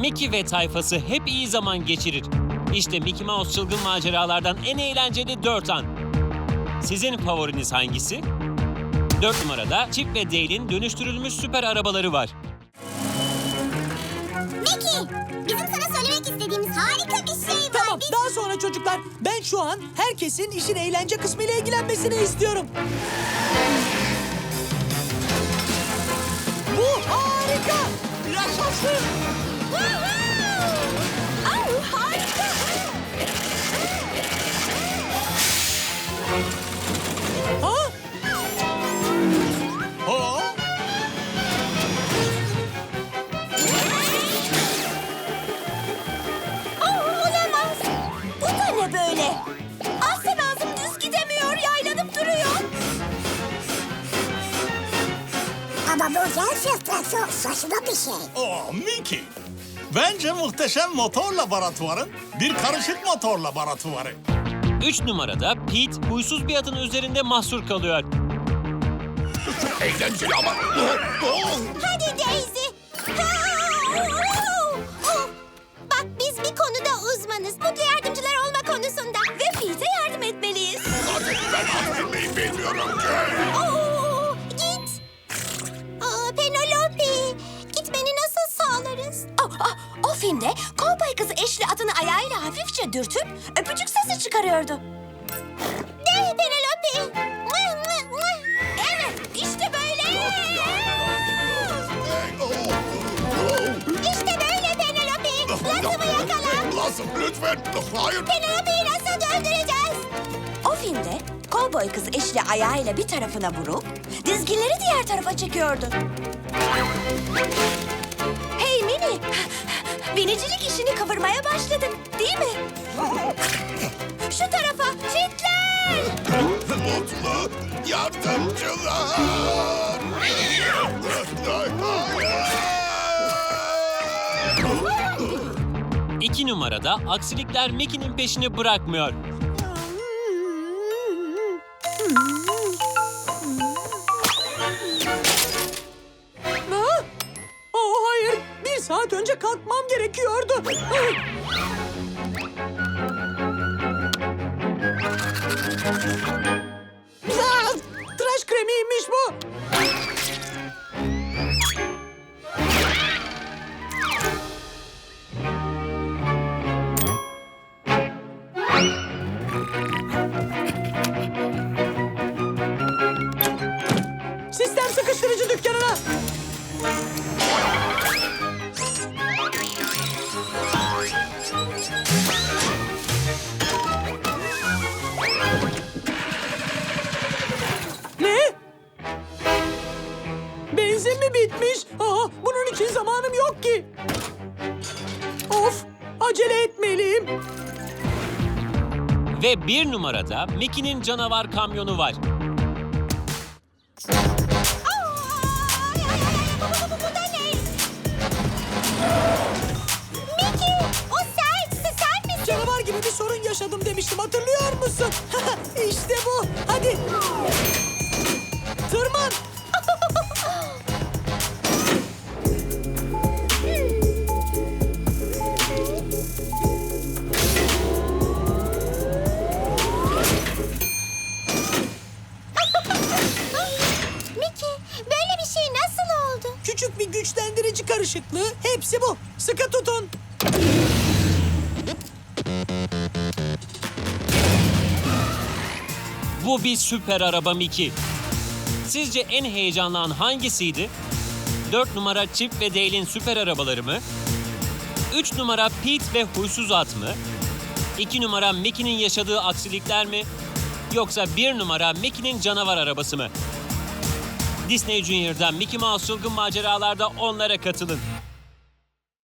Mickey ve tayfası hep iyi zaman geçirir. İşte Mickey Mouse çılgın maceralardan en eğlenceli 4 an. Sizin favoriniz hangisi? 4 numarada Chip ve Dale'in dönüştürülmüş süper arabaları var. Mickey, bizim sana söylemek istediğimiz harika bir şey var. Tamam Biz- daha sonra çocuklar ben şu an herkesin işin eğlence kısmıyla ilgilenmesini istiyorum. Aslan ağzım düz gidemiyor, yaylanıp duruyor. Ama bu gerçekten çok saçma bir şey. Aa, Mickey. Bence muhteşem motor laboratuvarın bir karışık motor laboratuvarı. 3 numarada Pete huysuz bir atın üzerinde mahsur kalıyor. Eğlenceli ama... Hadi Daisy. Ha, filmde kovboy kızı eşli atını ayağıyla hafifçe dürtüp öpücük sesi çıkarıyordu. De Penelope. Evet işte böyle. İşte böyle Penelope. Lasımı yakala. Lazım lütfen. Hayır. Penelope'yi nasıl döndüreceğiz? O filmde kovboy kız eşli ayağıyla bir tarafına vurup dizginleri diğer tarafa çekiyordu. Binicilik işini kıvırmaya başladık değil mi? Şu tarafa çitler! Mutlu yardımcılar. 2 numarada aksilikler Mickey'nin peşini bırakmıyor. Saat önce kalkmam gerekiyordu. Ah, Tıraş kremiymiş bu. Sistem sıkıştırıcı dükkanına. Bitmiş? Aa, bunun için zamanım yok ki. Of, acele etmeliyim. Ve 1 numarada Mickey'nin canavar kamyonu var. Canavar gibi bir sorun yaşadım demiştim hatırlıyor musun? işte bu. Hadi. Küçük bir güçlendirici karışıklığı. Hepsi bu. Sıkı tutun. Bu bir süper araba Mickey. Sizce en heyecanlı an hangisiydi? 4 numara Chip ve Dale'in süper arabaları mı? 3 numara Pete ve huysuz at mı? 2 numara Mickey'nin yaşadığı aksilikler mi? Yoksa 1 numara Mickey'nin canavar arabası mı? Disney Junior'da Mickey Mouse çılgın maceralarda onlara katılın.